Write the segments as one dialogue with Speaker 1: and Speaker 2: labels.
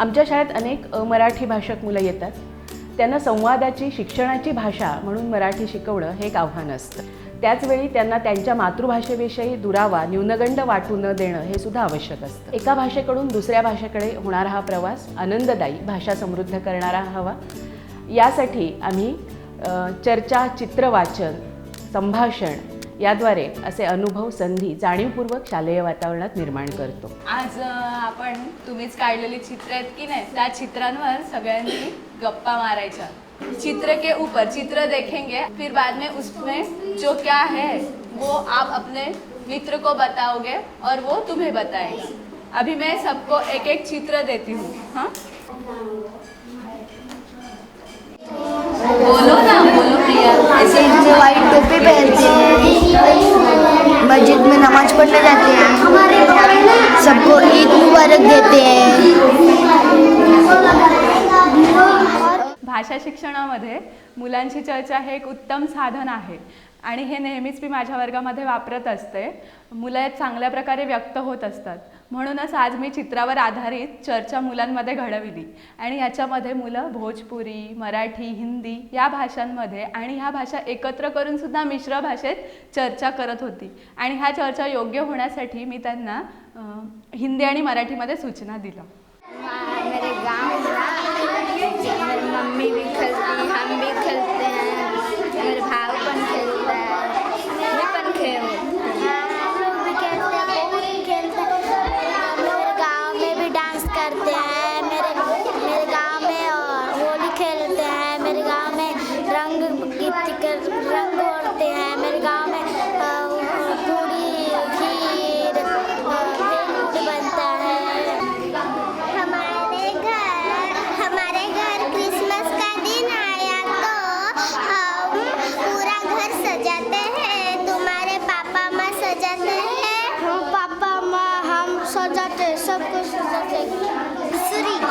Speaker 1: आमच्या शाळेत अनेक मराठी भाषक मुलं येतात. त्यांना संवादाची शिक्षणाची भाषा म्हणून मराठी शिकवणं हे एक आव्हान असतं. त्याचवेळी त्यांना त्यांच्या मातृभाषेविषयी दुरावा न्यूनगंड वाटू न देणं हे सुद्धा आवश्यक असतं. एका भाषेकडून दुसऱ्या भाषेकडे होणारा हा प्रवास आनंददायी भाषा समृद्ध करणारा हवा. यासाठी आम्ही चर्चा चित्रवाचन संभाषण याद्वारे असे अनुभव संधी जाणीवपूर्वक शालेय वातावरणात निर्माण करतो.
Speaker 2: आज आपण तुम्हीच काढलेली चित्र आहेत की नाही त्या चित्रांवर सगळ्यांनी गप्पा मारायच्या. चित्र के ऊपर चित्र देखेंगे फिर बाद में उसमें जो क्या है वो आप अपने मित्र को बताओगे और वो तुम्हें बताएगा। अभी मैं सबको एक एक चित्र देती हूँ हाँ? बोलो ना बोलो भैया। ऐसे
Speaker 3: वाइट टोपी पहनते हैं। मस्जिद में नमाज पढ़ने जाते हैं। सबको ईद मुबारक देते हैं।
Speaker 2: भाषा शिक्षणामध्ये मुलांची चर्चा हे एक उत्तम साधन आहे आणि हे नेहमीच मी माझ्या वर्गामध्ये वापरत असते. मुलं चांगल्या प्रकारे व्यक्त होत असतात. म्हणूनच आज मी चित्रावर आधारित चर्चा मुलांमध्ये घडविली. आणि याच्यामध्ये मुलं भोजपुरी मराठी हिंदी या भाषांमध्ये आणि ह्या भाषा एकत्र करूनसुद्धा मिश्र भाषेत चर्चा करत होती. आणि ह्या चर्चा योग्य होण्यासाठी मी त्यांना हिंदी आणि मराठीमध्ये सूचना दिल्या.
Speaker 3: सजाते सब हो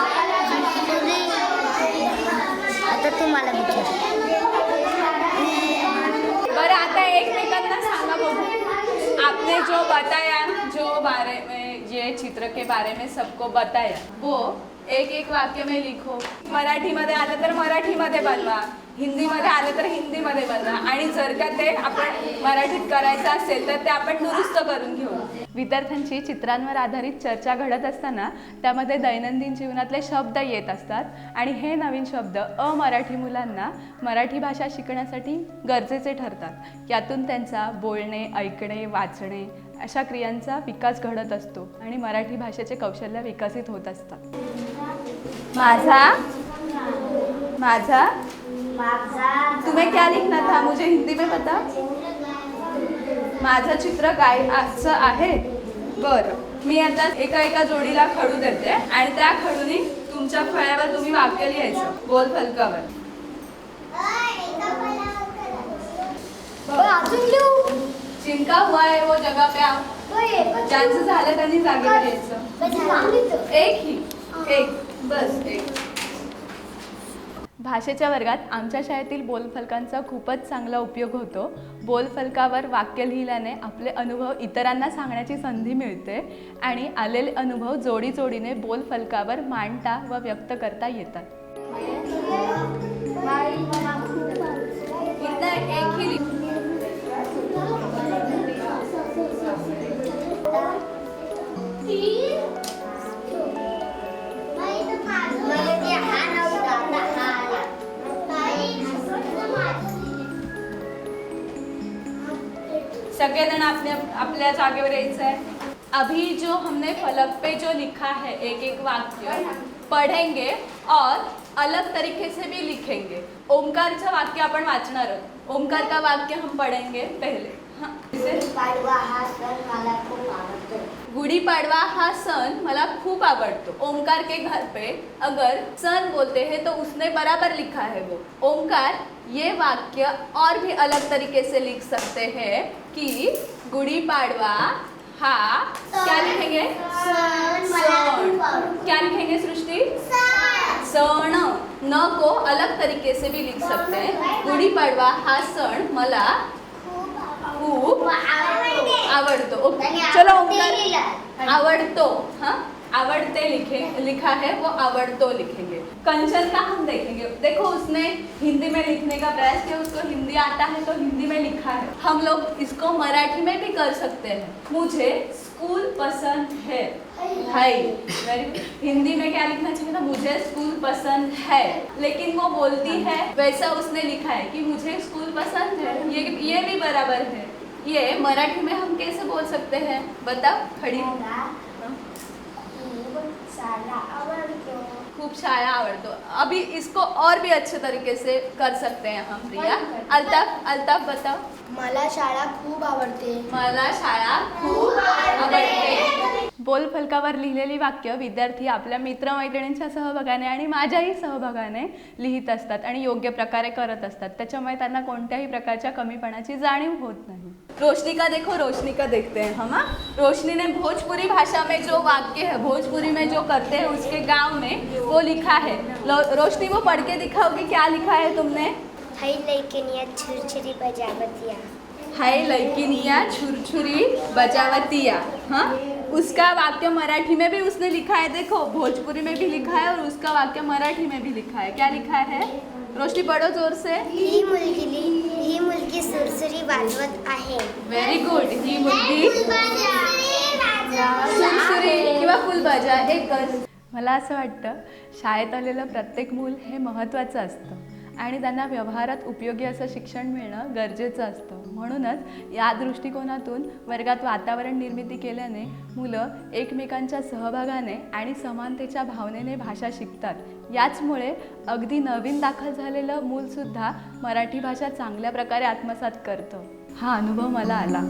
Speaker 3: आता तुम्हाला विचार।
Speaker 2: बरं आता एकमेकांना सांगा बघू. आपने जो बताया जो बारे में ये चित्र के बारे में सबको बताया वो एक एक वाक्य में लिखो. मराठीमध्ये आलं तर मराठीमध्ये बनवा. हिंदीमध्ये आलं तर हिंदीमध्ये बनवा. आणि जर का ते आपण मराठीत करायचं असेल तर ते आपण दुरुस्त करून घेऊ. विद्यार्थ्यांची चित्रांवर आधारित चर्चा घडत असताना त्यामध्ये दैनंदिन जीवनातले शब्द येत असतात. आणि हे नवीन शब्द अमराठी मुलांना मराठी भाषा शिकण्यासाठी गरजेचे ठरतात. यातून त्यांचा बोलणे ऐकणे वाचणे अशा क्रियांचा विकास घडत असतो आणि मराठी भाषेचे कौशल्य विकसित होत असतात. माझा? माझा? तुम्हें क्या लिखना था? मुझे हिंदी में बता माझं चित्र काय आजचं आहे? बरं. मी आता एका एका जोडीला खडू देते आणि त्या खडूनी तुमच्या फळ्यावर तुम्ही वाक्य लिहायचं. गोल फलकावर. जिनका हुआ है वो जगह पे आओ ज्यांचं झालं त्यांनी जागेवर यायचं. एक ही. एक. बस एक. भाषेच्या वर्गात आमच्या शाळेतील बोलफलकांचा खूपच चांगला उपयोग होतो. बोलफलकावर वाक्य लिहिल्याने आपले अनुभव इतरांना सांगण्याची संधी मिळते आणि आलेले अनुभव जोडी जोडीने बोलफलकावर मांडता व व्यक्त करता येतात. सगळेजण आपल्या आपल्या जागेवर यायचं आहे. अभी जो हमने फलक पे जो लिखा है एक एक वाक्य पढ़ेंगे और अलग तरीके से भी लिखेंगे. ओमकारचं वाक्य आपण वाचणार आहोत. ओमकार का वाक्य हम पढ़ेंगे पहले. हाँ. गुड़ी पड़वा हा सन मला खूप आवडतो. ओमकार के घर पे अगर सन बोलते हैं तो उसने बराबर लिखा है वो. ओमकार ये वाक्य और भी अलग तरीके से लिख सकते हैं कि गुड़ी पाड़वा हा क्या लिखेंगे? सण क्या लिखेंगे सृष्टि? सण. न को अलग तरीके से भी लिख सकते हैं. गुड़ी पाड़वा हा सण मला खूप आवडतो. ओके चलो ओंकार. आवडतो. हा? आवड़ते लिखे, लिखा है, वो आवड़तो लिखेंगे। कंचन का हम देखेंगे। देखो, उसने हिंदी में लिखने का प्रयास किया, उसको हिंदी आता है तो हिंदी में लिखा है। हम लोग इसको मराठी में भी कर सकते हैं। मुझे स्कूल पसंद है। है वेरी हिंदी में क्या लिखना चाहिए था? मुझे स्कूल पसंद है। लेकिन वो बोलती है, वैसा उसने लिखा है कि मुझे स्कूल पसंद है। ये ये भी बराबर है। ये मराठी में हम कैसे बोल सकते हैं? बताओ खड़ी खूप शाळा आवडतो. अभी इसको और भी अच्छे तरीके से कर सकते हैं हम प्रिया. अल्ताफ अल्ताफ बताओ.
Speaker 3: मला शाळा खूप आवडते.
Speaker 2: मला शाळा खूप आवडते. बोल फलकावर लिहिलेली वाक्य विद्यार्थी आपल्या मित्रमैत्रिणींच्या सहभागाने आणि माझ्याही सहभागाने लिहित असतात आणि योग्य प्रकारे करत असतात. त्याच्यामुळे त्यांना कोणत्याही प्रकारच्या कमीपणाची जाणीव होत नाही. रोशनी का देखो रोशनी का देखते हैं हम हाँ? रोशनी ने भोजपुरी भाषा में जो वाक्य है भोजपुरी में जो करते हैं उसके गाँव में वो लिखा है। रोशनी वो पढ़ के दिखाओगी क्या लिखा है तुमने?
Speaker 3: हई लेकिन ये छुरछुरी बजावतिया।
Speaker 2: हाय लड़किनिया छुरछुरी बजावतिया हाँ। उसका वाक्य मराठी में भी उसने लिखा है देखो। भोजपुरी में भी लिखा है और उसका वाक्य मराठी में भी लिखा है। क्या लिखा है? रोशनी पढ़ो ज़ोर से।
Speaker 3: ही मुलगी ही मुलगी सुरसुरी वाजवत आहे.
Speaker 2: व्हेरी गुड ही मुलगी सुरसुरी किंवा फुलबाजा एकच मला असं वाटतं शाळेत आलेलं प्रत्येक मूल हे महत्त्वाचं असतं. आणि त्यांना व्यवहारात उपयोगी असं शिक्षण मिळणं गरजेचं असतं. म्हणूनच या दृष्टिकोनातून वर्गात वातावरण निर्मिती केल्याने मुलं एकमेकांच्या सहभागाने आणि समानतेच्या भावनेने भाषा शिकतात. याचमुळे अगदी नवीन दाखल झालेलं मूलसुद्धा मराठी भाषा चांगल्या प्रकारे आत्मसात करतं. हा अनुभव मला आला.